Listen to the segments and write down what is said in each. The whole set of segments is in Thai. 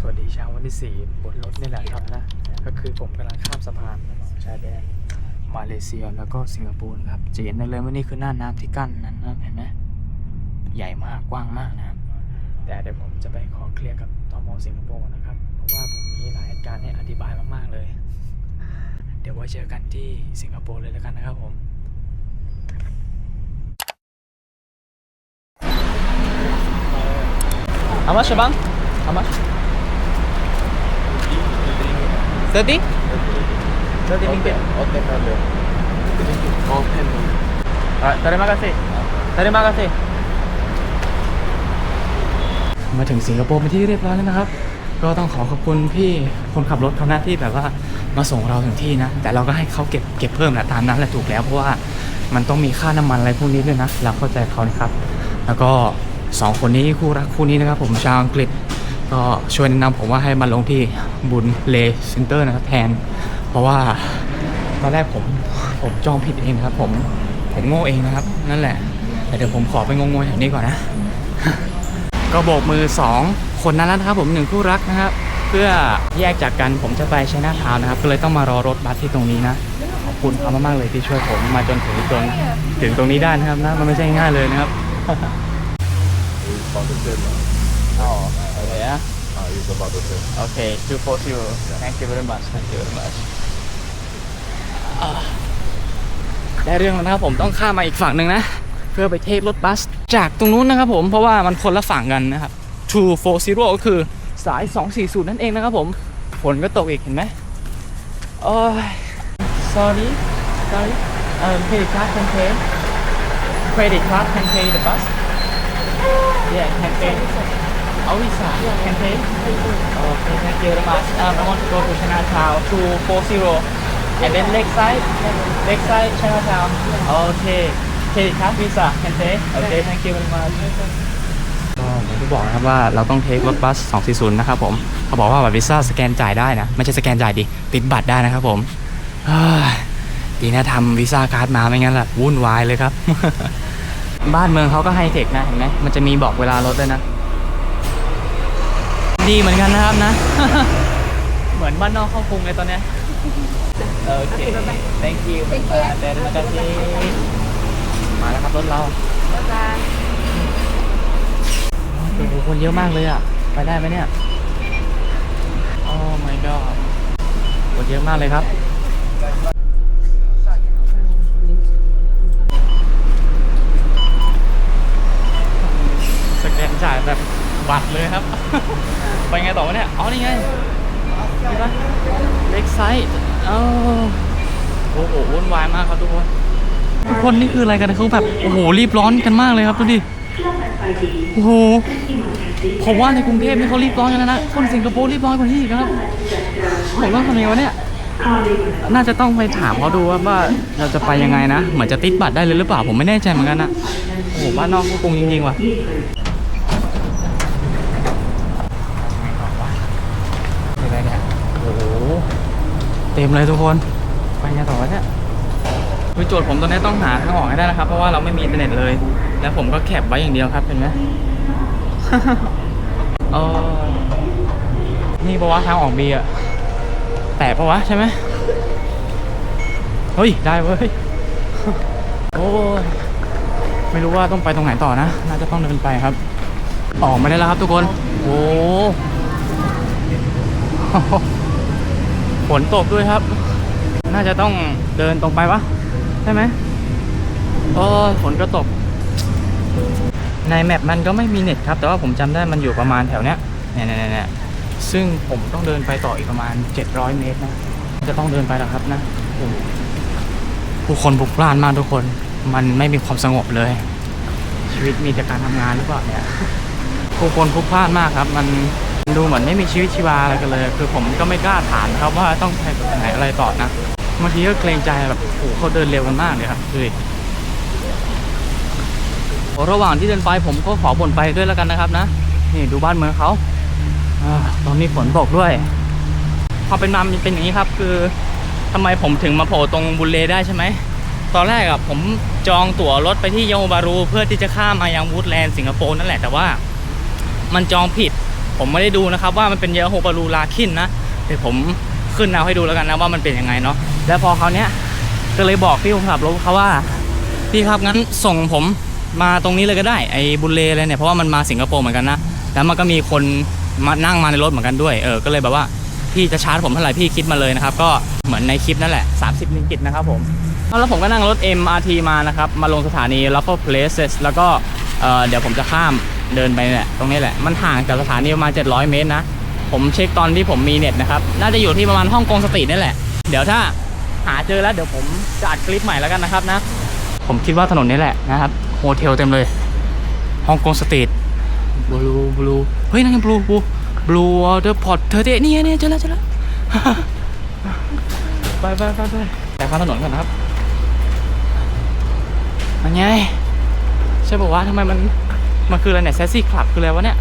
สวัสดีเช้าวันที่4บนรถนี่แหละครับนะ ก็คือผมกำลังข้ามสะพานชายแดนมาเลเซียแล้วก็สิงคโปร์นะครับจะเห็นได้เลยว่านี่คือหน้าน้ำที่กั้นนั้นนะเห็นไหมใหญ่มากกว้างมากนะครับแต่เดี๋ยวผมจะไปขอเคลียร์กับตมสิงคโปร์นะครับ เพราะว่าผมมีหลายเหตุการณ์ให้อธิบายมากๆเลย เดี๋ยวไว้เจอกันที่สิงคโปร์เลยแล้วกันนะครับผม How much bang? How much? 30? 30 ringgit. Open ada. Open. Alright, terima kasih. Terima kasih. มาถึงสิงคโปร์เป็นที่เรียบร้อยแล้วนะครับ ก็ต้องขอขอบคุณพี่คนขับรถเขานะที่แบบว่ามาส่งเราถึงที่นะ แต่เราก็ให้เขาเก็บเก็บเพิ่มแหละตามนั้นแหละถูกแล้ว เพราะว่ามันต้องมีค่าน้ำมันอะไรพวกนี้ด้วยนะ เราเข้าใจเขานะครับ แล้วก็สองคนนี้คู่รักคู่นี้นะครับ ผมชาวอังกฤษ ก็ช่วยแนะนำผมว่าให้มาลงที่บุญเลเซ็นเตอร์นะครับแทน เพราะว่าตอนแรกผมผมจองผิดเองครับ ผมผมโง่เองนะครับ นั่นแหละ แต่เดี๋ยวผมขอไปงงๆแถวนี้ก่อนนะ ก็โบกมือ 2 คนนั้นแล้วนะครับ ผมหนึ่งคู่รักนะครับ เพื่อแยกจากกันผมจะไปชัยนาทาวนะครับ ก็เลยต้องมารอรถบัสที่ตรงนี้นะขอบคุณเขามากๆเลยที่ช่วยผมมาจนถึงตรงถึงตรงนี้ได้นะครับนะมันไม่ใช่ง่ายเลยนะครับ อ๋อ Ah, it's about the same. โอเค two four zero thank you very much thank you very much อ่าได้เรื่องแล้วนะครับผมต้องข้ามมาอีกฝั่งหนึ่งนะ เพื่อไปเทครถบัสจากตรงนู้นนะครับผมเพราะว่ามันคนละฝั่งกันนะครับ two four zero ก็คือสาย 240 นั่นเองนะครับผมฝนก็ตกอีกเห็นไหมโอ้ย sorry sorry um credit card can pay credit card can pay the bus yeah can pay Oh, Visa can pay Okay, thank you very much. Um, I want to go to Chinatown to 40 and then Lakeside, Lakeside, Chinatown. Okay. Credit card Visa can pay. Okay, thank you very much. ก็อย่างที่บอกนะครับว่าเราต้องเทครถบัส 240 นะครับผมเขาบอกว่าบัตรวีซ่าสแกนจ่ายได้นะ ไม่ใช่สแกนจ่ายดิ ติดบัตรได้นะครับผมดีนะทำวีซ่าการ์ดมาไม่งั้นล่ะ วุ่นวายเลยครับ บ้านเมืองเขาก็ไฮเทคนะ เห็นไหมมันจะมีบอกเวลารถด้วยนะ ดีเหมือนกันนะครับนะ เหมือนบ้านนอกเข้ากรุงเลยตอนเนี้ยโอเค thank you มาเดินมากันทีมาแล้วครับรถเราโอ้โหคนเยอะมากเลยอะ ไปได้ไหมเนี่ย โอ้ my god คนเยอะมากเลยครับสแกนจ่ายแบบ บัตรเลยครับ ไปไงต่อวะเนี่ยอ๋อนี่ไงนี่ปะเล็กไซต์อ้าวโอ้โหวุ่นวายมากครับทุกคนทุกคนนี่คืออะไรกันเขาแบบโอ้โหรีบร้อนกันมากเลยครับดูดิโอ้โหผมว่าในกรุงเทพนี่เขารีบร้อนกันแล้วนะคนสิงคโปร์รีบร้อนกว่านี้อีกครับผมต้องทำยังไงวะเนี่ยน่าจะต้องไปถามเขาดูว่าว่าเราจะไปยังไงนะ เหมือนจะติดบัตรได้เลยหรือเปล่าผมไม่แน่ใจเหมือนกันนะโอ้โหบ้านนอกฮ่องกงจริงๆว่ะ อะไรเนี่ยโอ้โห เต็มเลยทุกคนไปไงต่อวะเนี่ยคือโจทย์ผมตอนนี้ต้องหาทางออกให้ได้นะครับ เพราะว่าเราไม่มีอินเทอร์เน็ตเลย แล้วผมก็แคปไว้อย่างเดียวครับเห็นไหมเออนี่ปะวะทางออกบีอะแปะปะวะใช่ไหมเฮ้ยได้เว้ยโอ้ยไม่รู้ว่าต้องไปตรงไหนต่อนะ น่าจะต้องเดินไปครับ ออกมาได้แล้วครับทุกคน โอ้ ฝนตกด้วยครับ น่าจะต้องเดินตรงไปวะใช่ไหมโอ้ฝนก็ตก ในแมปมันก็ไม่มีเน็ตครับ แต่ว่าผมจำได้มันอยู่ประมาณแถวเนี้ยเนี่ยเนี่ยเนี่ยซึ่งผมต้องเดินไปต่ออีกประมาณ 700 เมตรนะจะต้องเดินไปแล้วครับนะผู้คนพลุกพล่านมากทุกคน มันไม่มีความสงบเลย ชีวิตมีแต่การทำงานหรือเปล่าเนี่ยผู้คนพลุกพล่านมากครับ มัน ดูเหมือนไม่มีชีวิตชีวาอะไรกันเลย คือผมก็ไม่กล้าถามครับว่าต้องไปไหนอะไรต่อนะบางทีก็เกรงใจแบบโอ้โหเขาเดินเร็วกันมากเลยครับดูดิระหว่างที่เดินไปผมก็ขอบ่นไปด้วยแล้วกันนะครับนะนี่ดูบ้านเมืองเขาอตอนนี้ฝนตกด้วยพอเป็นมามันเป็นอย่างนี้ครับ คือทำไมผมถึงมาโผล่ตรงบุลเลได้ใช่ไหมตอนแรกอะผมจองตั๋วรถไปที่ยาโฮบารู เพื่อที่จะข้ามมายังวูดแลนด์สิงคโปร์นั่นแหละแต่ว่า มันจองผิด ผมไม่ได้ดูนะครับว่ามันเป็นเยอะโฮบารูลาคินนะเดี๋ยวผมขึ้นเอาให้ดูแล้วกันนะว่ามันเป็นยังไงเนาะแล้วพอเขาเนี้ยก็เลยบอกพี่คนขับรถเขาว่าพี่ครับงั้นส่งผมมาตรงนี้เลยก็ได้ไอ้บุญเลเลยเนี่ยเพราะว่ามันมาสิงคโปร์เหมือนกันนะแล้วมันก็มีคนมานั่งมาในรถเหมือนกันด้วยเออก็เลยแบบว่าพี่จะชาร์จผมเท่าไหร่พี่คิดมาเลยนะครับก็เหมือนในคลิปนั่นแหละ 30ลิงกิตนะครับผมแล้วผมก็นั่งรถ MRT มานะครับมาลงสถานี Raffles Places แล้วก็เเดี๋ยวผมจะข้าม เดินไปเนี่ยตรงนี้แหละมันห่างจากสถานีประมาณ 700 เมตรนะ ผมเช็คตอนที่ผมมีเน็ตนะครับ น่าจะอยู่ที่ประมาณฮ่องกงสตรีทนี่แหละ เดี๋ยวถ้าหาเจอแล้วเดี๋ยวผมจะอัดคลิปใหม่แล้วกันนะครับนะ ผมคิดว่าถนนนี้แหละนะครับโฮเทลเต็มเลยฮ่องกงสตรีทบลูบลูเฮ้ยนั่นไงบลูบลูบลูวอเตอร์พอร์ตเธอเดนี่ไงเนี่ยเจอแล้วเจอแล้วไปไปไปไปแต่ข้ามถนนก่อนนะครับมันไงใช่บอกว่าทำไมมัน มันคืออะไรเนี่ยแซซี่คลับคืออะไรวะเนี่ย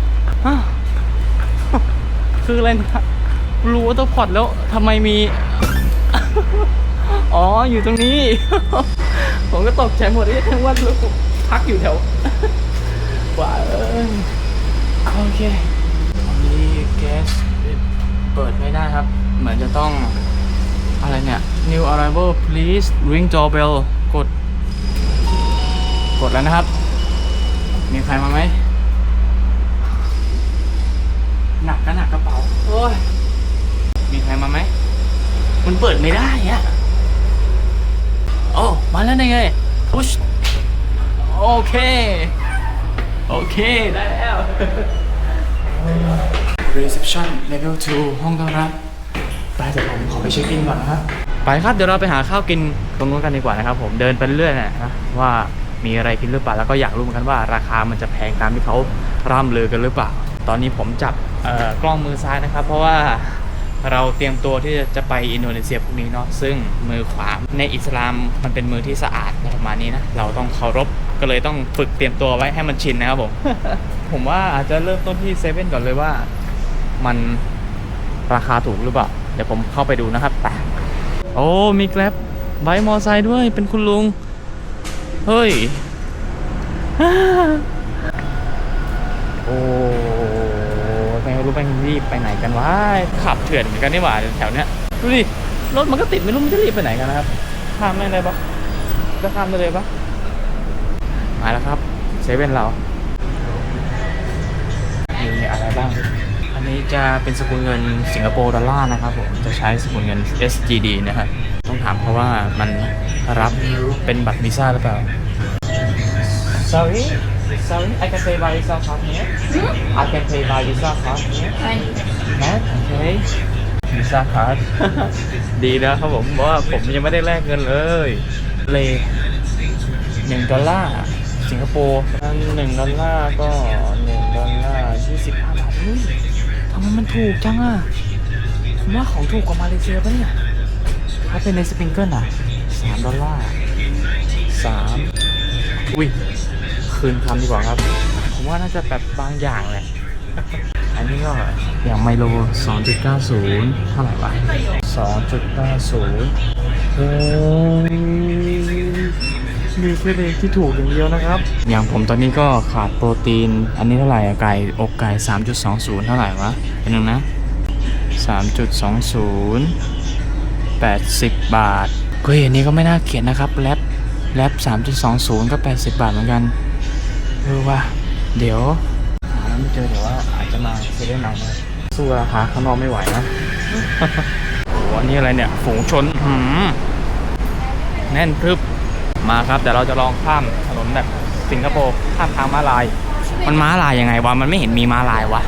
ฮะคืออะไรนี่ยบลูวอเตอร์พอร์ตแล้วทำไมมี อ๋ออยู่ตรงนี้ ผมก็ตกใจหมดเลยทั้งวันลูกพักอยู่แถวว่าเอ้ยโอเคนี่แก๊สเปิดไม่ได้ครับ เหมือนจะต้องอะไรเนี่ย new arrival please ring doorbell กด กดแล้วนะครับ มีใครมาไหม หนักก็หนักกระเป๋า โอ้ย มีใครมาไหม มันเปิดไม่ได้อะโอ้ มาแล้วได้ไง push โอเค โอเค ได้แล้ว reception level 2 ห้องต้อนรับไปเดี๋ยวผมขอไปเช็คอินก่อนนะครับ ไปครับ เดี๋ยวเราไปหาข้าวกินตรงนู้นกันดีกว่านะครับผม เดินไปเรื่อยๆนะนะว่า มีอะไรกินหรือเปล่าแล้วก็อยากรู้เหมือนกันว่าราคามันจะแพงตามที่เขาร่ำลือกันหรือเปล่า ตอนนี้ผมจับกล้องมือซ้ายนะครับ เพราะว่าเราเตรียมตัวที่จะไปอินโดนีเซียพรุ่งนี้เนาะซึ่งมือขวาในอิสลามมันเป็นมือที่สะอาดประมาณนี้นะเราต้องเคารพก็เลยต้องฝึกเตรียมตัวไว้ให้มันชินนะครับผมผมว่าอาจจะเริ่มต้นที่เซเว่นก่อนเลยว่า มันราคาถูกหรือเปล่า เดี๋ยวผมเข้าไปดูนะครับไปโอ้มีแกร็บไบมอไซค์ด้วยเป็นคุณลุง เฮ้ย โอ้ไม่รู้ไปรีบไปไหนกันวะ ขับเถื่อนเหมือนกันนี่หว่าแถวเนี้ย ดูดิ รถมันก็ติดไม่รู้มันจะรีบไปไหนกันนะครับ ข้ามได้เลยปะจะข้ามได้เลยปะมาแล้วครับเซเว่นเรา มีอะไรบ้าง อันนี้จะเป็นสกุลเงินสิงคโปร์ดอลลาร์นะครับผม จะใช้สกุลเงิน SGD นะครับ ต้องถามเพราะว่ามันรับเป็นบัตรวีซ่าหรือเปล่า Sorry Sorry I can pay by Visa card here I can pay by Visa card here Can Okay Visa card ดีนะครับผมเพราะว่าผมยังไม่ได้แลกเงินเลยเลยหนึ่งดอลลาร์สิงคโปร์หนึ่งดอลลาร์ก็หนึ่งดอลลาร์ยี่สิบห้าบาทเฮ้ยทำไมมันถูกจังอะผมว่าของถูกกว่ามาเลเซียปะเนี่ยถ้าเป็นในสปริงเกิลอะสามดอลลาร์สามอุ้ย คืนคำดีกว่าครับ ผมว่าน่าจะแบบบางอย่างแหละ อันนี้ก็อย่างไมโล 2.90 เท่าไหร่วะ 2.90โอ้ยมีแค่เด็กที่ถูกอย่างเดียวนะครับ อย่างผมตอนนี้ก็ขาดโปรตีน อันนี้เท่าไหร่อะไก่อกไก่ 3.20 เท่าไหร่วะเป็นหนึ่งนะ 3.20 80 บาทเฮ้ยอันนี้ก็ไม่น่าเขียนนะครับแรปแรป3.20 ก็ 80 บาทเหมือนกันเออว่ะเดี๋ยวหาไม่เจอเดี๋ยวว่าอาจจะมาเซเว่นเอานะสู้ราคาข้างนอกไม่ไหวนะโอ้โหอันนี้อะไรเนี่ย ฝูงชนหืมแน่นพรึบมาครับแต่เราจะลองข้ามถนนแบบสิงคโปร์ข้ามทางม้าลาย มันม้าลายยังไงวะ มันไม่เห็นมีม้าลายวะ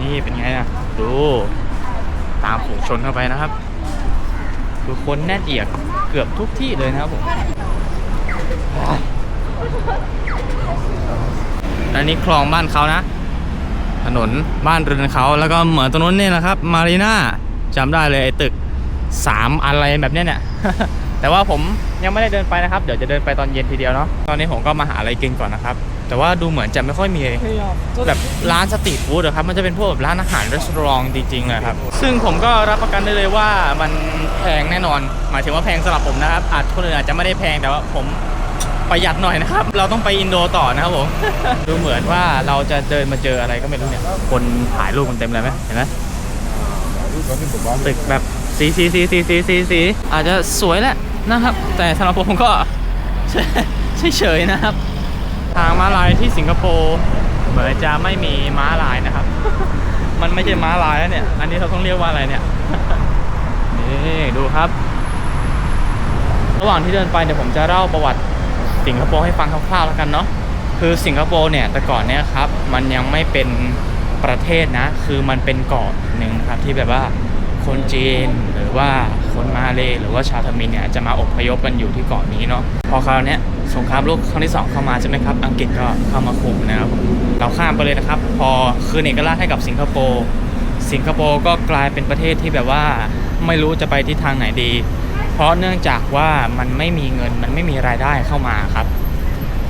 นี่เป็นไงนะดู ตามฝูงชนเข้าไปนะครับคือคนแน่นเอียดเกือบทุกที่เลยนะครับผมอันนี้คลองบ้านเขานะ ถนนบ้านเรือนเขาแล้วก็เหมือนตรงนู้นเนี่ยนะครับ มารีน่าจำได้เลยไอ้ตึกสามอะไรแบบเนี้ยเนี่ยแต่ว่าผมยังไม่ได้เดินไปนะครับ เดี๋ยวจะเดินไปตอนเย็นทีเดียวเนาะตอนนี้ผมก็มาหาอะไรกินก่อนนะครับ แต่ว่าดูเหมือนจะไม่ค่อยมีแบบร้านสตรีทฟู้ดอะครับมันจะเป็นพวกแบบร้านอาหารรีสอร์ทจริงๆเลยครับ ซึ่งผมก็รับประกันได้เลยว่ามันแพงแน่นอน หมายถึงว่าแพงสำหรับผมนะครับอาจคนอื่นอาจจะไม่ได้แพงแต่ว่าผมประหยัดหน่อยนะครับ เราต้องไปอินโดต่อนะครับผม ดูเหมือนว่าเราจะเดินมาเจออะไรก็ไม่รู้เนี่ย คนถ่ายรูปกันเต็มเลยไหมเห็นไหม Look, I think the bottom. ตึกแบบสีสีสีสีสีสีสีอาจจะสวยแหละนะครับ แต่สำหรับผมก็เฉยๆนะครับทางม้าลายที่สิงคโปร์เหมือนจะไม่มีม้าลายนะครับ มันไม่ใช่ม้าลายแล้วเนี่ย อันนี้เราต้องเรียกว่าอะไรเนี่ย นี่ดูครับ ระหว่างที่เดินไปเดี๋ยวผมจะเล่าประวัติสิงคโปร์ให้ฟังคร่าวๆแล้วกันเนาะ คือสิงคโปร์เนี่ยแต่ก่อนเนี่ยครับ มันยังไม่เป็นประเทศนะ คือมันเป็นเกาะหนึ่งครับที่แบบว่า คนจีนหรือว่าคนมาเลยหรือว่าชาวทมิฬเนี่ยจะมาอพยพกันอยู่ที่เกาะนี้เนาะพอคราวเนี้ยสงครามโลกครั้งที่สองเข้ามาใช่ไหมครับ อังกฤษก็เข้ามาคุมนะครับเราข้ามไปเลยนะครับ พอคืนเอกราชให้กับสิงคโปร์สิงคโปร์ก็กลายเป็นประเทศที่แบบว่าไม่รู้จะไปทิศทางไหนดี เพราะเนื่องจากว่ามันไม่มีเงินมันไม่มีรายได้เข้ามาครับ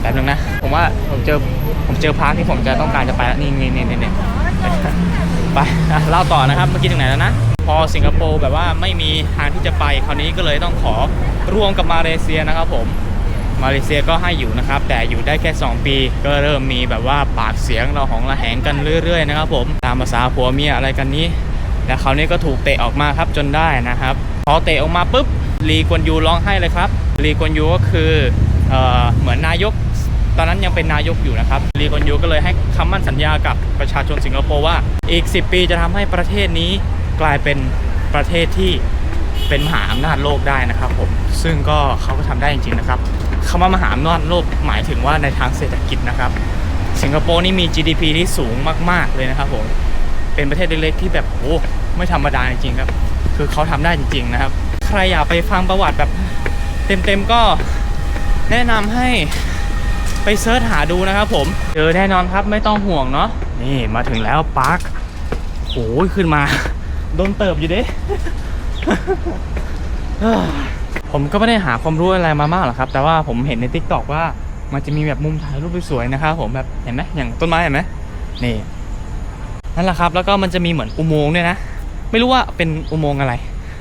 แป๊บนึงนะ ผมว่าผมเจอผมเจอพาร์คที่ผมจะต้องการจะไปแล้วนี่นี่นี่นี่ ไปอะเล่าต่อนะครับเมื่อกี้ถึงไหนแล้วนะ พอสิงคโปร์แบบว่าไม่มีทางที่จะไปคราวนี้ก็เลยต้องขอร่วมกับมาเลเซียนะครับผมมาเลเซียก็ให้อยู่นะครับ แต่อยู่ได้แค่ 2 ปี ก็เริ่มมีแบบว่าปากเสียงเราของระแหงกันเรื่อยๆนะครับผมตามภาษาผัวเมียอะไรกันนี้และคราวนี้ก็ถูกเตะออกมาครับจนได้นะครับ พอเตะออกมาปุ๊บลีกวนยูร้องไห้เลยครับลีกวนยูก็คือเอ่อเหมือนนายก ตอนนั้นยังเป็นนายกอยู่นะครับลีกวนยูก็เลยให้คำมั่นสัญญากับประชาชนสิงคโปร์ว่าอีก 10 ปีจะทำให้ประเทศนี้กลายเป็นประเทศที่เป็นมหาอำนาจโลกได้นะครับผมซึ่งก็เขาก็ทำได้จริงๆนะครับคำว่ามหาอำนาจโลกหมายถึงว่าในทางเศรษฐกิจนะครับ สิงคโปร์นี่มี GDP ที่สูงมาก ๆ เลยนะครับผมเป็นประเทศเล็กๆที่แบบโอ้ไม่ธรรมดาจริงๆครับคือเขาทำได้จริง ๆนะครับ ใครอยากไปฟังประวัติแบบเต็มๆก็แนะนำให้ ไปเซิร์ชหาดูนะครับผม เจอแน่นอนครับไม่ต้องห่วงเนาะนี่มาถึงแล้วปาร์คโอ้ยขึ้นมาโดนเติบอยู่เด้ ผมก็ไม่ได้หาความรู้อะไรมามากหรอกครับ แต่ว่าผมเห็นใน t ิ k t o k ว่ามันจะมีแบบมุมถ่ายรูปสวยๆนะครับผมแบบเห็นไหมอย่างต้นไม้เห็นไหมนี่นั่นแหละครับ แล้วก็มันจะมีเหมือนอุโมงค์ด้วยนะ ไม่รู้ว่าเป็นอุโมงค์อะไร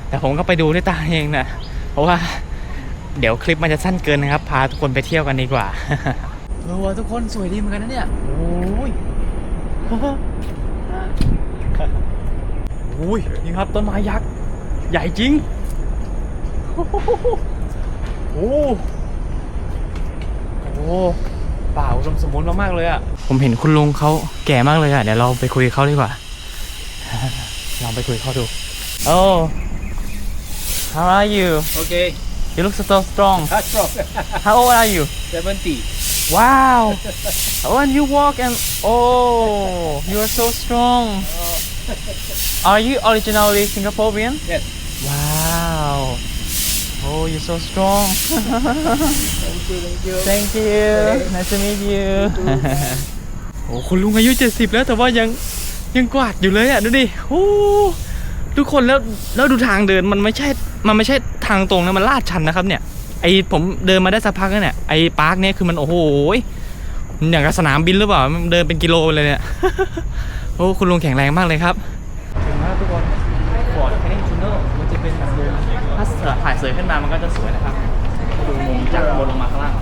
แต่ผมก็ไปดูด้วยตาเองนะเพราะว่าเดี๋ยวคลิปมันจะสั้นเกินนะครับ พาทุกคนไปเที่ยวกันดีกว่าเออว่ะทุกคนสวยดีเหมือนกันนะเนี่ย โอ้ยโอ้ยนี่ครับต้นไม้ยักษ์ ใหญ่จริง โอ้โหโอ้โหป่าอุดมสมบูรณ์มากๆเลยอะผมเห็นคุณลุงเขาแก่มากเลยอะเดี๋ยวเราไปคุยกับเขาดีกว่า ลองไปคุยกับเขาดู Oh How are you Okay, You look so strong that's all. How old are you 70. Wow When you walk and Oh You are so strong Are you originally Singaporean Yes. Wow Oh you're so strong Thank you, thank you. Thank you Nice to meet you โอ้คุณลุงอายุ 70 แล้วแต่ว่ายังยังกวาดอยู่เลยอะดูดิโอ้ทุกคนแล้วแล้วดูทางเดินมันไม่ใช่มันไม่ใช่ทางตรงนะมันลาดชันนะครับเนี่ย ไอผมเดินมาได้สักพักแล้วเนี่ยไอปาร์คเนี่ยคือมันโอ้โหมันอย่างกับสนามบินหรือเปล่าเดินเป็นกิโลเลยเนี่ยโอ้คุณลุงแข็งแรงมากเลยครับถึงแล้วทุกคนฟอร์ดแคนิงทูเนอร์มันจะเป็นแบบมุมถ้าถ่ายเสยขึ้นมามันก็จะสวยนะครับดูมุมจากบนลงมาข้างล่าง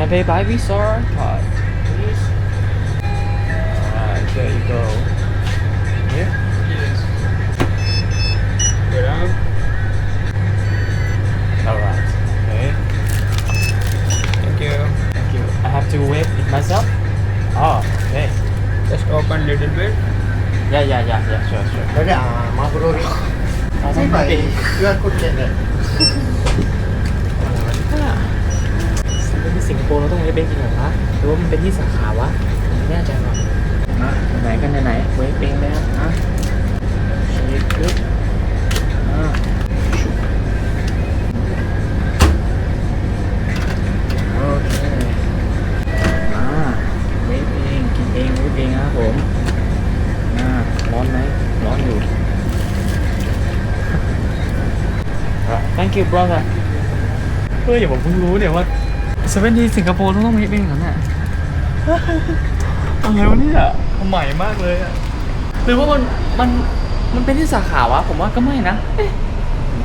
Can I pay by Visa or card please Alright there you go here Go down. Alright okay Thank you. Thank you. I have to wait it myself? Oh, okay. Just open little bit. Yeah, yeah, yeah, yeah, sure, sure. Jadi ah, ma bro. Saya thank you. baik. QR ที่สิงคโปร์เราต้องเวฟเบงจริงเหรอวะหรือว่ามันเป็นที่สาขาวะไม่แน่ใจว่ะนะไหนกันไหนๆเวฟเบงเลยนะอะชีสปึ๊บอะโอเคมาเวฟเองกินเองเวฟเองนะครับผมอ่าร้อนไหมร้อนอยู่ Thank you brother ออย่าผมเพิ่งรู้เนี่ยว่า เซเว่นที่สิงคโปร์ต้องมีเป็นอย่างนั้นอะอะไรวะเนี่ยใหม่มากเลยอะหรือว่ามันมันมันเป็นที่สาขาวะผมว่าก็ไม่นะเอ๊ะ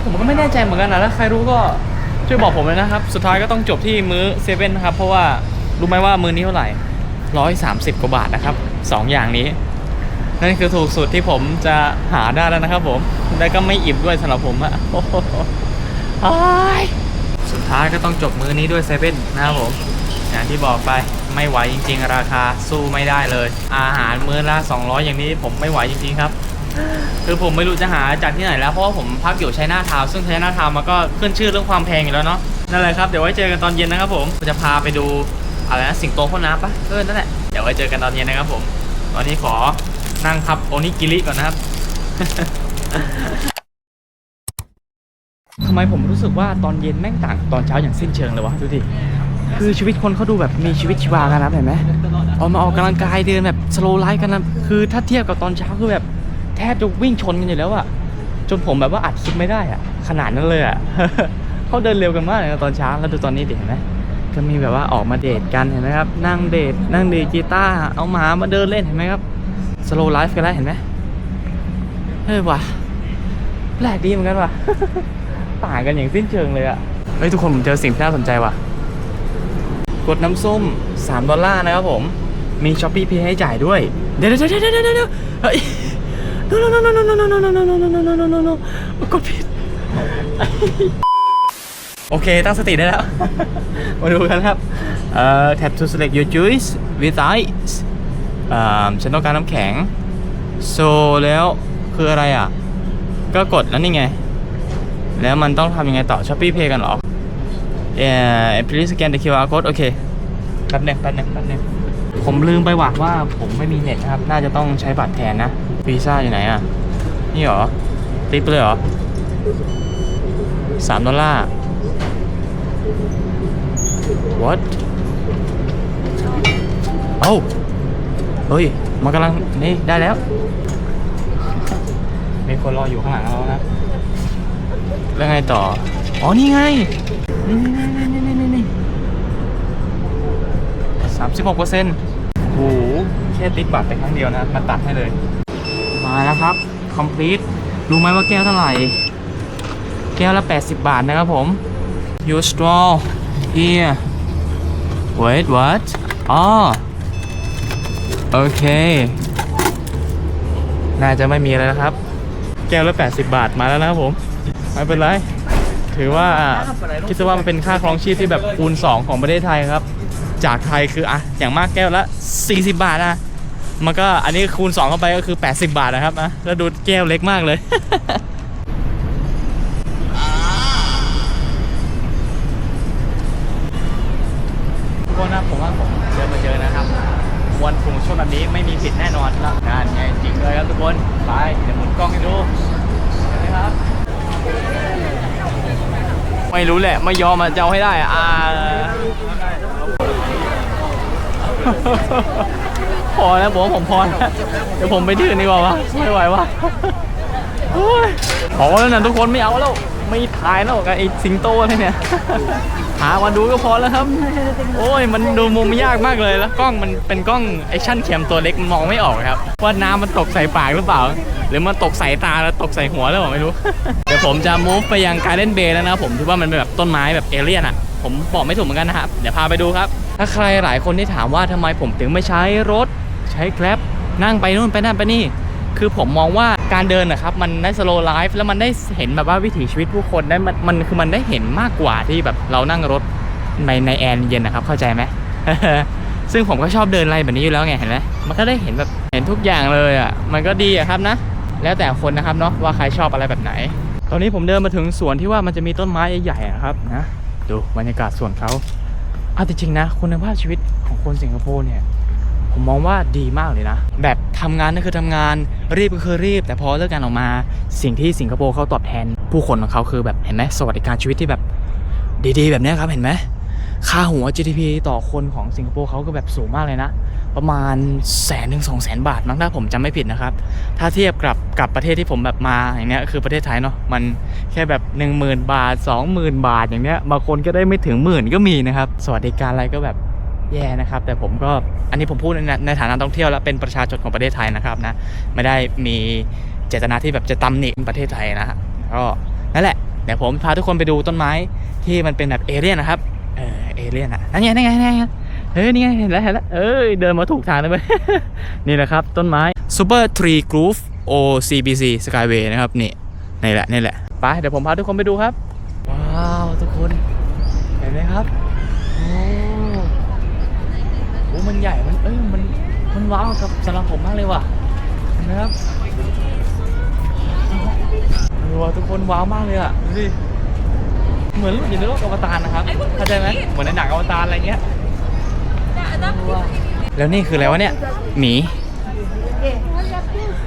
ผมก็ไม่แน่ใจเหมือนกันนะแล้วใครรู้ก็ช่วยบอกผมเลยนะครับ สุดท้ายก็ต้องจบที่มื้อเซเว่นนะครับ เพราะว่ารู้ไหมว่ามื้อนี้เท่าไหร่ร้อยสามสิบกว่าบาทนะครับสองอย่างนี้ นั่นคือถูกสุดที่ผมจะหาได้แล้วนะครับผม แล้วก็ไม่อิ่มด้วยสำหรับผมอะโอ้โหอ้ายสุด ท้ายก็ต้องจบมื้อนี้ด้วยเซเว่นนะครับผมอย่างที่บอกไปไม่ไหวจริง ๆ ราคาสู้ไม่ได้เลย อาหารมื้อละ 200 อย่างนี้ผมไม่ไหวจริง ๆ ครับ คือผมไม่รู้จะหาจากที่ไหนแล้วเพราะว่าผมพักอยู่ชัยนาทาวซึ่งชัยนาทาวมันก็ขึ้นชื่อเรื่องความแพงอยู่แล้วเนาะนั่นแหละครับเดี๋ยวไว้เจอกันตอนเย็นนะครับผมจะพาไปดูอะไรนะสิงโตพ่นน้ำปะเออนั่นแหละเดี๋ยวไว้เจอกันตอนเย็นนะครับผม ตอนนี้ขอนั่งพับโอนิกิริก่อนนะครับ ทำไมผมรู้สึกว่าตอนเย็นแม่งต่างตอนเช้าอย่างสิ้นเชิงเลยวะดูดิคือชีวิตคนเขาดูแบบมีชีวิตชีวากันนะเห็นไหมออกมาออกกำลังกายเดินแบบสโลไลฟ์กันนะคือถ้าเทียบกับตอนเช้าคือแบบแทบจะวิ่งชนกันอยู่แล้วอะจนผมแบบว่าอัดคลิปไม่ได้อะขนาดนั้นเลยอะเขาเดินเร็วกันมากเลยตอนเช้าแล้วดูตอนนี้ดิเห็นไหมก็มีแบบว่าออกมาเดทกันเห็นไหมครับ นั่งเดทนั่งดีกีตาร์เอาหมามาเดินเล่นเห็นไหมครับสโลไลฟ์กันแล้วเห็นไหมเฮ้ยว่ะแปลกดีเหมือนกันว่ะ ต่างกันอย่างสิ้นเชิงเลยอะเฮ้ยทุกคนผมเจอสิ่งที่น่าสนใจว่ะ กดน้ำส้ม 3 ดอลลาร์นะครับผม มีช้อปปี้เพย์ให้จ่ายด้วย เดี๋ยวเดี๋ยวเดี๋ยวเดี๋ยวเดี๋ยวเฮ้ย no no no no no no no no no no no no no no no no กดผิด โอเค ตั้งสติได้แล้ว มาดูกันครับเอ่อ tap to select your juice with ice อ่าฉันต้องการน้ำแข็ง so แล้วคืออะไรอะ ก็กดแล้วนี่ไง แล้วมันต้องทำยังไงต่อช้อปปี้เพย์กันหรอเอ่อ please scan the QR code โอเคแป๊บนึงแป๊บนึงแป๊บนึงผมลืมไปว่าว่าผมไม่มีเน็ตนะครับ น่าจะต้องใช้บัตรแทนนะวีซ่าอยู่ไหนอะ นี่หรอ ติปเลยหรอสามดอลลาร์ what เอ้าเฮ้ย มันกำลัง นี่ ได้แล้ว มีคนรออยู่ข้างหลังเรานะ แล้วไงต่อ อ๋อ นี่ไง นี่นี่นี่นี่นี่นี่สามสิบหกเปอร์เซ็นต์โหแค่ติดบัตรไปครั้งเดียวนะ มาตัดให้เลย มาแล้วครับ complete รู้ไหมว่าแก้วเท่าไหร่ แก้วละ 80 บาทนะครับผม your straw here wait what อ๋อโอเค น่าจะไม่มีแล้วนะครับ แก้วละ 80 บาทมาแล้วนะครับผม ไม่เป็นไร ถือว่าคิดซะว่ามันเป็นค่าครองชีพที่แบบคูณ 2 ของประเทศไทยครับ จากไทยคืออะอย่างมากแก้วละ 40 บาทนะมันก็อันนี้คูณ 2 เข้าไปก็คือ 80 บาทนะครับนะแล้วดูแก้วเล็กมากเลยทุกคนนะผมว่าผมเดินมาเจอนะครับวันฝูงชนแบบนี้ไม่มีผิดแน่นอนครับงานไงจริงเลยครับทุกคนไปเดี๋ยวหมุนกล้องให้ดูเห็นไหมครับ ไม่รู้แหละ ไม่ยอมอะจะเอาให้ได้อ่าพอแล้วผมว่าผมพอแล้วเดี๋ยวผมไปดื่นดีกว่าวะไม่ไหววะโอ้ยพอแล้วนะทุกคนไม่เอาแล้ว ไม่ทายแล้วกับไอ้สิงโตอะไรเนี่ย หาวันดูก็พอแล้วครับ โอ้ยมันดูมุมยากมากเลยแล้วกล้องมันเป็นกล้องแอคชั่นแคมตัวเล็กมองไม่ออกครับ ว่าน้ำมันตกใส่ปากหรือเปล่า หรือมันตกใส่ตาแล้วตกใส่หัวแล้วผมไม่รู้ เดี๋ยวผมจะมูฟไปยังการเล่นเบย์แล้วนะผมที่ว่ามันเป็นแบบต้นไม้แบบเอเลี่ยนอะผมบอกไม่ถูกเหมือนกันนะครับ เดี๋ยวพาไปดูครับ ถ้าใครหลายคนที่ถามว่าทำไมผมถึงไม่ใช้รถ ใช้แกร็บนั่งไปนู่นไปนั่นไปนี่ คือผมมองว่าการเดินนะครับมันได้สโลไลฟ์แล้วมันได้เห็นแบบว่าวิถีชีวิตผู้คนได้มันมันคือมันได้เห็นมากกว่าที่แบบเรานั่งรถในในแอร์เย็นนะครับเข้าใจไหมซึ่งผมก็ชอบเดินอะไรแบบนี้อยู่แล้วไงเห็นไหมมันก็ได้เห็นแบบเห็นทุกอย่างเลยอะมันก็ดีอะครับนะ แล้วแต่คนนะครับเนาะว่าใครชอบอะไรแบบไหน ตอนนี้ผมเดินมาถึงสวนที่ว่ามันจะมีต้นไม้ใหญ่ๆอะครับนะดูบรรยากาศสวนเขาเอาจริงๆนะคุณภาพชีวิตของคนสิงคโปร์เนี่ย ผมมองว่าดีมากเลยนะ แบบทำงานก็คือทำงานรีบก็คือรีบ แต่พอเลิกงานออกมา สิ่งที่สิงคโปร์เขาตอบแทน ผู้คนของเขาคือแบบเห็นไหมสวัสดิการชีวิตที่แบบดีๆ แบบเนี้ยครับเห็นไหมค่าหัว GDP ต่อคนของสิงคโปร์เขาก็แบบสูงมากเลยนะ ประมาณแสนถึงสองแสนบาทมั้งถ้าผมจำไม่ผิดนะครับ ถ้าเทียบกับกับประเทศที่ผมแบบมาอย่างเนี้ยคือประเทศไทยเนาะมันแค่แบบ 1 0,000 บาท 20,000 บาทอย่างเนี้ยบางคนก็ได้ไม่ถึงหมื่นก็มีนะครับ สวัสดิการอะไรก็แบบ แย่นะครับ แต่ผมก็อันนี้ผมพูดในในฐานะท่องเที่ยวและเป็นประชาชนของประเทศไทยนะครับนะไม่ได้มีเจตนาที่แบบจะตำหนิประเทศไทยนะก็นั่นแหละเดี๋ยวผมพาทุกคนไปดูต้นไม้ที่มันเป็นแบบเอเลี่ยนนะครับเออเอเลี่ยนอะนั่นไงนั่นไงนั่นไงเฮ้ยนี่ไงเห็นแล้วเห็นแล้วเอ้ยเดินมาถูกทางเลยไหมนี่แหละครับต้นไม้ Super Tree Grove OCBC Skyway นะครับนี่นี่แหละนี่แหละไปเดี๋ยวผมพาทุกคนไปดูครับ ว้าวทุกคนเห็นไหมครับ โหมันใหญ่ มัน เอ้ย มัน มันว้าวกับสำหรับผมมากเลยว่ะเห็นไหมครับว้าวทุกคนว้าวมากเลยอะ ดูดิ เหมือนอยู่ในโลกอวตารนะครับ เข้าใจไหมเหมือนในหนังอวตารอะไรเงี้ย แล้วนี่คืออะไรวะเนี่ย หมี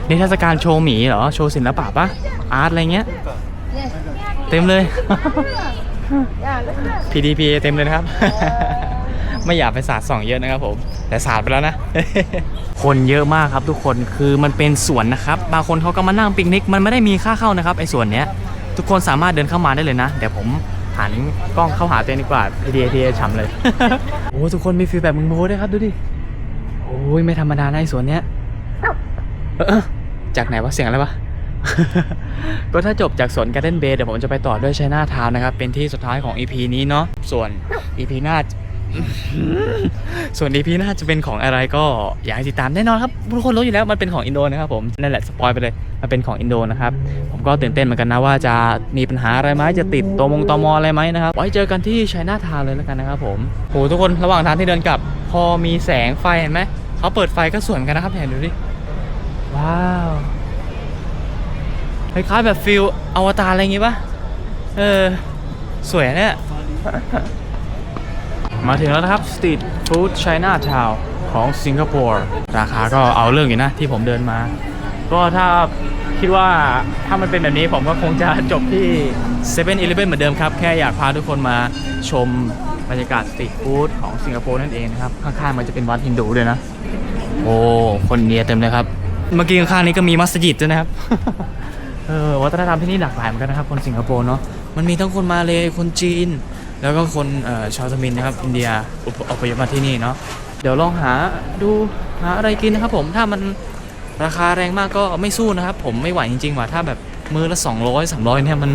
นิทรรศการโชว์หมีเหรอ โชว์ศิลปะปะอาร์ตอะไรเงี้ย เต็มเลย PDPA เต็มเลยนะครับ ไม่อยากไปสาดส่องเยอะนะครับผม แต่สาดไปแล้วนะ คนเยอะมากครับทุกคนคือมันเป็นสวนนะครับบางคนเขาก็มานั่งปิกนิกมันไม่ได้มีค่าเข้านะครับไอ้สวนเนี้ยทุกคนสามารถเดินเข้ามาได้เลยนะเดี๋ยวผมหันกล้องเข้าหาตัวเองดีกว่า PDPA ฉ่ำเลย โอ้ทุกคนมีฟีลแบบมึงโม้ด้วยครับดูดิโอ้ยไม่ธรรมดาในะไอ้สวนเนี้ยเออจากไหนวะเสียงอะไรวะ ก็ถ้าจบจากสวนการ์เด้นเบย์เดี๋ยวผมจะไปต่อด้วยชัยนาทาวนะครับ เป็นที่สุดท้ายของ EP นี้เนาะส่วน EP หน้า ส่วน EP หน้าจะเป็นของอะไรก็อยากให้ติดตามแน่นอนครับทุกคนรู้อยู่แล้วมันเป็นของอินโดนะครับผมนั่นแหละสปอยไปเลยมันเป็นของอินโดนะครับผมก็ตื่นเต้นเหมือนกันนะว่าจะมีปัญหาอะไรไหมจะติดตัวมงตอมอะไรไหมนะครับไว้เจอกันที่ชัยนาทาวเลยแล้วกันนะครับผมโหทุกคนระหว่างทางที่เดินกลับ พอมีแสงไฟเห็นไหมเขาเปิดไฟก็สวยเหมือนกันนะครับเห็นดูดิว้าวคล้ายๆแบบฟิลอวตารอะไรอย่างงี้ปะเออสวยเนี่ย มาถึงแล้วนะครับ Street Food China Town ของสิงคโปร์ราคาก็เอาเรื่องอยู่นะที่ผมเดินมา ก็ถ้าคิดว่าถ้ามันเป็นแบบนี้ผมก็คงจะจบที่7 e เ e ่ e อเหมือนเดิมครับ แค่อยากพาทุกคนมาชมบรรยากาศสตรีทฟู้ดของสิงคโปร์นั่นเองนะครับ ข้างๆมันจะเป็นวัดฮินดูด้วยนะ โอ้ คนเนียเต็มเลยครับ เมื่อกี้ข้างๆนี้ก็มีมัสยิดด้วยนะครับ เออวัฒนธรรมที่นี่หลากหลายเหมือนกันนะครับ คนสิงคโปร์เนาะมันมีทั้งคนมาเลยคนจีน แล้วก็คนชาวสมินนะครับอินเดียอพยพมาที่นี่เนาะเดี๋ยวลองหาดูหาอะไรกินนะครับผมถ้ามันราคาแรงมากก็ไม่สู้นะครับ ผมไม่ไหวจริงๆว่ะถ้าแบบมือละ 200 300เนี่ยมัน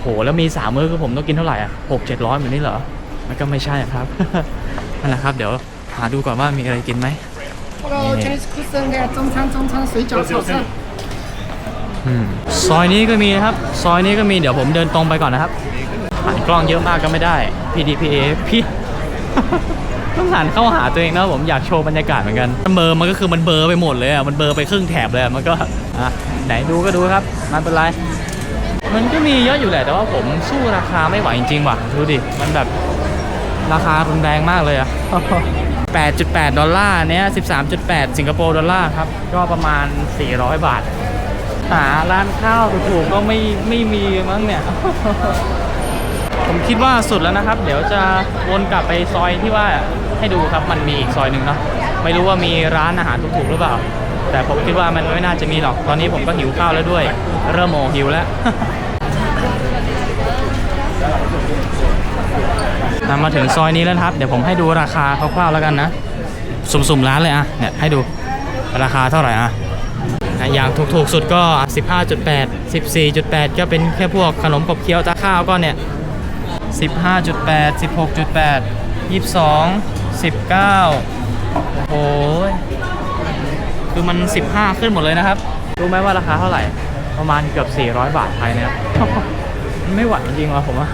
โหแล้วมี 3 มือคือผมต้องกินเท่าไหร่อะหกเจ็ดร้อยเหมือนนี้เหรอมันก็ไม่ใช่ครับนั่นแหละครับ เดี๋ยวหาดูก่อนว่ามีอะไรกินไหมซอยนี้ก็มีนะครับ ซอยนี้ก็มีเดี๋ยวผมเดินตรงไปก่อนนะครับ หันกล้องเยอะมากก็ไม่ได้ PDPA พี่ ต้องหันเข้าหาตัวเองนะผมอยากโชว์บรรยากาศเหมือนกันเบอร์มันก็คือมันเบอร์ไปหมดเลยอะมันเบอร์ไปครึ่งแถบเลยมันก็อะไหนดูก็ดูครับไมันเป็นไรมันก็มีเยอะอยู่แหละแต่ว่าผมสู้ราคาไม่ไหวจริงๆว่ะดูดิมันแบบราคารุนแรงมากเลยอะ8.8 ดอลลาร์เนี้ย13.8 สิงคโปร์ดอลลาร์ครับ ก็ประมาณ 400 บาท หาร้านข้าวถูกๆก็ไม่ไม่มีมั้งเนี่ย ผมคิดว่าสุดแล้วนะครับ เดี๋ยวจะวนกลับไปซอยที่ว่าให้ดูครับมันมีอีกซอยหนึ่งเนาะไม่รู้ว่ามีร้านอาหารถูกๆหรือเปล่า แต่ผมคิดว่ามันไม่น่าจะมีหรอกตอนนี้ผมก็หิวข้าวแล้วด้วย เริ่มโมหิวแล้วนำมาถึงซอยนี้แล้วครับ เดี๋ยวผมให้ดูราคาคร่าวๆแล้วกันนะ สุ่มๆร้านเลยอะเนี่ยให้ดูราคาเท่าไหร่อะนะอย่างถูกๆสุดก็ 15.8 14.8 ก็เป็นแค่พวกขนมกบเคี้ยวตาข้าวก็เนี่ย 15.8 16.8 22 19โอ้ยคือมัน 15 ขึ้นหมดเลยนะครับ รู้ไหมว่าราคาเท่าไหร่ ประมาณเกือบ 400 บาทไทยนะครับ มันไม่ไหวจริงๆว่ะผมว่า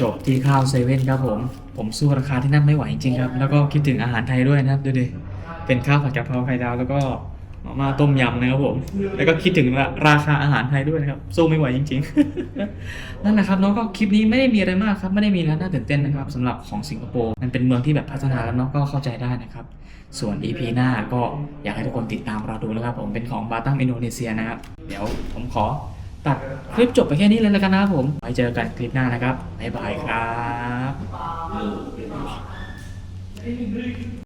จบที่ข้าวเซเว่นครับผม ผมสู้ราคาที่นั่นไม่ไหวจริงๆครับ แล้วก็คิดถึงอาหารไทยด้วยนะครับ ดูดิ เป็นข้าวผัดกะเพราไข่ดาวแล้วก็ มาม่าต้มยำนะครับผม แล้วก็คิดถึงราคาอาหารไทยด้วยนะครับสู้ไม่ไหวจริง ๆ นั่นแหละครับน้องก็คลิปนี้ไม่ได้มีอะไรมากครับ ไม่ได้มีอะไรน่าตื่นเต้นนะครับสำหรับของสิงคโปร์มันเป็นเมืองที่แบบพัฒนาแล้วเน้องก็เข้าใจได้นะครับ ส่วน EP หน้าก็อยากให้ทุกคนติดตามเราดูนะครับ ผมเป็นของบาตัมอินโดนีเซียนะครับ เดี๋ยวผมขอตัดคลิปจบไปแค่นี้เลยแล้วกันนะครับผมไว้เจอกันคลิปหน้านะครับบ๊ายบายครับ